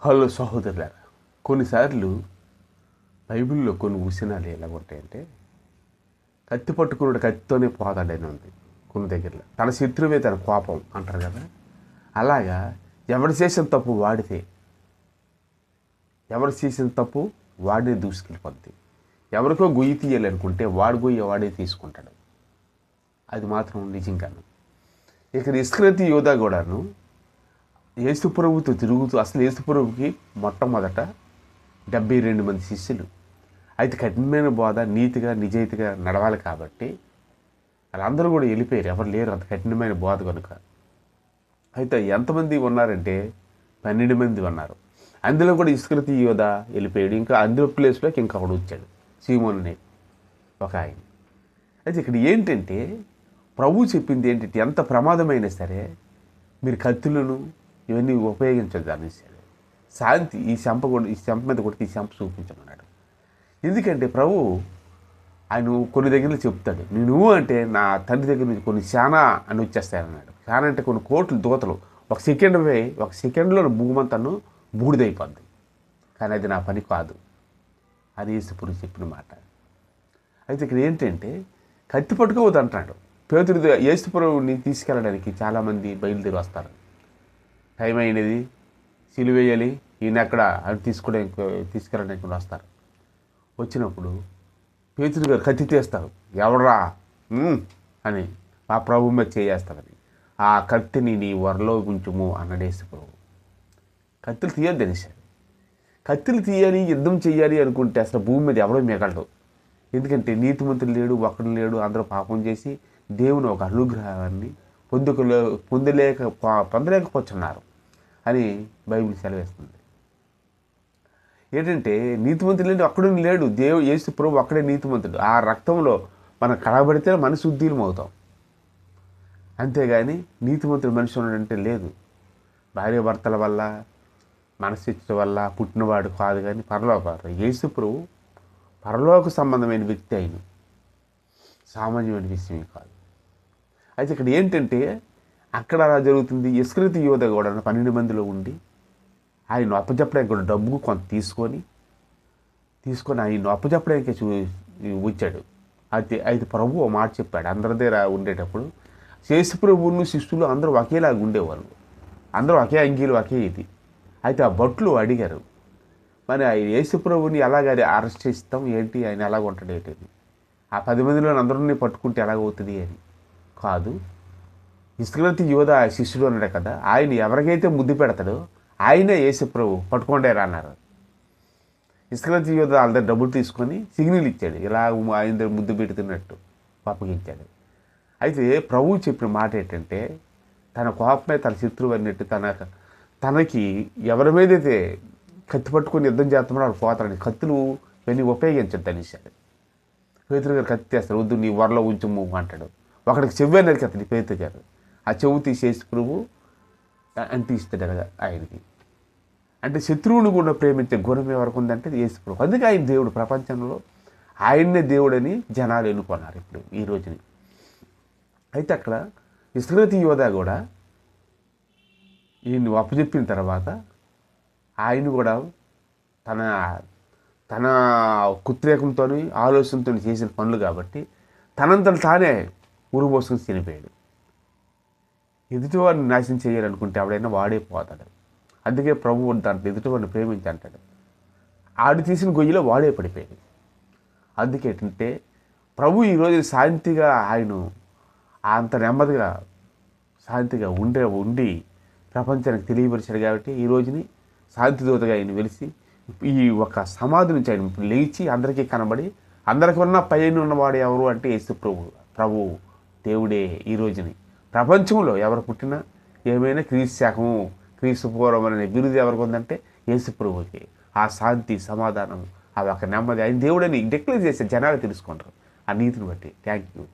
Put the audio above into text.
Hello సహోదరులారా కొన్నిసార్లు బైబిల్లో కొన్ని ఉసినాలు ఎలా ఉంటాయంటే కత్తి పట్టుకున్నాడు కత్తితోనే పోతాడని ఉంది కొన్ని దగ్గరలో. తన శత్రువే తన కోపం అంటారు కదా. అలాగా ఎవరు చేసిన తప్పు వాడితే ఎవరు చేసిన తప్పు వాడే దూసుకెళ్ళిపోద్ది. ఎవరికో గొయ్యి తీయాలనుకుంటే వాడు గొయ్యి వాడే తీసుకుంటాడు. అది మాత్రం నిజంగాను. ఇక్కడ ఇస్క్రతి యోధా కూడాను ఏసుప్రభుతో తిరుగుతూ అసలు ఏసుప్రభుకి మొట్టమొదట డెబ్బై రెండు మంది శిష్యులు. అయితే కఠినమైన బోధ నీతిగా నిజాయితీగా నడవాలి కాబట్టి వాళ్ళందరూ కూడా వెళ్ళిపోయారు. ఎవరు లేరు అంత కఠినమైన బోధ కనుక అయితే ఎంతమంది ఉన్నారంటే పన్నెండు మంది ఉన్నారు. అందులో కూడా ఇస్కృతి యోధ వెళ్ళిపోయాడు. ఇంకా అందులో ప్లేస్లోకి ఇంకా అక్కడ వచ్చాడు సీమోన్ ఒక ఆయన. అయితే ఇక్కడ ఏంటంటే ప్రభు చెప్పింది ఏంటంటే ఎంత ప్రమాదమైనా సరే మీరు కత్తులను ఇవన్నీ ఉపయోగించొద్దు అనేసాడు శాంతి ఈ శంప కూడా ఈ శంప మీద కొడితే ఈ శంప చూపించమన్నాడు ఎందుకంటే ప్రభు ఆయన కొన్ని దగ్గరలో చెప్తాడు నేను అంటే నా తండ్రి దగ్గర నుంచి కొన్ని శానా అని వచ్చేస్తాయన్నాడు శానా అంటే కొన్ని కోట్లు దూతలు. ఒక సెకండ్ పోయి ఒక సెకండ్లో భూమంతను బూడిదైపోద్ది. కానీ అది నా పని కాదు. అని యేసుపురు చెప్పిన మాట. అయితే ఇక్కడ ఏంటంటే కత్తి పట్టుకోవద్దు అంటున్నాడు. పేతుడు యేసుపురుని తీసుకెళ్ళడానికి చాలామంది బయలుదేరి వస్తారు. టైం అయినది సిలువేయాలి ఈయన ఎక్కడ అని తీసుకోవడానికి తీసుకెళ్ళడానికి వస్తారు. వచ్చినప్పుడు పేతుడు గారు కత్తి తీస్తారు ఎవరా అని ఆ ప్రభు మీద చేయేస్తారని. ఆ కత్తిని నీ వరలో ఉంచుము అన్నడేసి ప్రభు. కత్తులు తీయొద్దు అనేసాడు కత్తులు తీయాలి యుద్ధం చేయాలి అనుకుంటే అసలు భూమి మీద ఎవడో మిగలడు. ఎందుకంటే నీతిమంతులు లేడు ఒక్కడు లేడు అందరూ పాపం చేసి దేవుని ఒక అనుగ్రహాన్ని పొందుకలే పొందలేక పొందలేకపోతున్నారు. అని బైబిల్ సెలవేస్తుంది. ఏంటంటే నీతిమంతుడు లేడు అక్కడే లేడు. దేవు యేసు ప్రభు అక్కడే నీతిమంతుడు. ఆ రక్తంలో మనం కడబడితే మన శుద్ధీలం అవుతాం అంతేగాని నీతిమంతుడు మనిషి ఉన్నాడంటే లేదు. భార్య భర్తల వల్ల మనసిచ్చ వల్ల పుట్టినవాడు కాదు కానీ పరలోక యేసు ప్రభు పరలోక సంబంధమైన వ్యక్తి అయిన సామాన్యమైన విషయం కాదు. అయితే ఇక్కడ ఏంటంటే అక్కడ అలా జరుగుతుంది? ఇస్కృతి యోధ కూడా పన్నెండు మందిలో ఉండి ఆయన అప్పచెప్పడానికి కూడా డబ్బు కొంత తీసుకొని తీసుకొని ఆయన అప్పచెప్పడానికి చూ వచ్చాడు. అయితే అయితే ప్రభు ఒక మాట చెప్పాడు. అందరి దగ్గర ఉండేటప్పుడు శేషు ప్రభువును శిష్యులు అందరూ ఒకేలాగా ఉండేవాళ్ళు. అందరూ ఒకే అంగీలు ఒకే ఇది. అయితే ఆ భట్లు అడిగారు మరి ఆ యేసుప్రభుని ఎలాగ అరెస్ట్ చేస్తాం? ఏంటి? ఆయన ఎలాగ ఉంటాడు ఏంటి ఆ పది మందిలో అందరినీ పట్టుకుంటే ఎలాగవుతుంది? అని. కాదు ఇస్కరతి యువత శిష్యుడు అన్నాడు కదా ఆయన ఎవరికైతే ముద్దు పెడతాడో ఆయనే యేసు ప్రభు రా అన్నారు. ఇస్కరతి యువత వాళ్ళ దగ్గర డబ్బులు తీసుకొని సిగ్నల్ ఇచ్చాడు ఇలా ఆయన దగ్గర ముద్దు పెడుతున్నట్టు అప్పగించాడు అయితే ప్రభువు చెప్పిన మాట ఏంటంటే తన కోపమే తన శత్రువు అన్నట్టు తన తనకి ఎవరి మీదైతే కత్తి పట్టుకొని యుద్ధం చేస్తున్నాడో వాడు పోతాడని కత్తులు ఇవన్నీ ఉపయోగించద్దు అనేసాడు పేతురు గారు కత్తి తీస్తాడు వద్దు నీ వరలో ఉంచుము అంటాడు. ఒకడికి చెవ్వే నరికెత్తాడు పేతురు గారు. ఆ చెవు తీసేసి ప్రభు అంటే ఇస్తాడు కదా ఆయనకి. అంటే శత్రువుని కూడా ప్రేమించే గుణం ఎవరికి ఉందంటే యేసు ప్రభు. అందుకే ఆయన దేవుడు ప్రపంచంలో ఆయన్నే దేవుడని జనాలు ఎన్నుకున్నారు ఇప్పుడు ఈ రోజుని. అయితే అక్కడ ఇస్కృతి యోధ కూడా ఈయన్ని అప్పచెప్పిన తర్వాత ఆయన కూడా తన తన కుత్రేకంతో ఆలోచనతో చేసిన పనులు కాబట్టి తనంతట తానే ఊరుపోసుకుని చనిపోయాడు. ఎదుటివాడిని నాశనం చేయాలనుకుంటే ఎవడైనా వాడే పోతాడు. అందుకే ప్రభువు దాంట్లో ఎదుటివాడిని ప్రేమించి అంటాడు. ఆడు తీసిన గొయ్యిలో వాడే పడిపోయాడు అందుకేటంటే ప్రభు ఈరోజు శాంతిగా ఆయన అంత నెమ్మదిగా శాంతిగా ఉండే ఉండి ప్రపంచానికి తెలియపరిచాడు కాబట్టి ఈ రోజుని శాంతిదూతగా ఆయన వెలిసి ఈ ఒక సమాధి నుంచి ఆయన లేచి అందరికీ కనబడి అందరికీ ఉన్న పైన ఉన్నవాడు ఎవరు అంటే యేసు ప్రభు ప్రభు దేవుడే ఈ రోజుని. ప్రపంచంలో ఎవరు పుట్టినా ఏమైనా క్రీస్తు శాఖము క్రీస్తు పూర్వం అనే బిరుది ఎవరికి ఉందంటే యేసు ప్రభుకి ఆ శాంతి సమాధానం ఆ ఒక నెమ్మది. ఆయన దేవుడని డిక్లేర్ చేసే జనాలు తెలుసుకుంటారు. ఆ నీతిని బట్టి. Thank you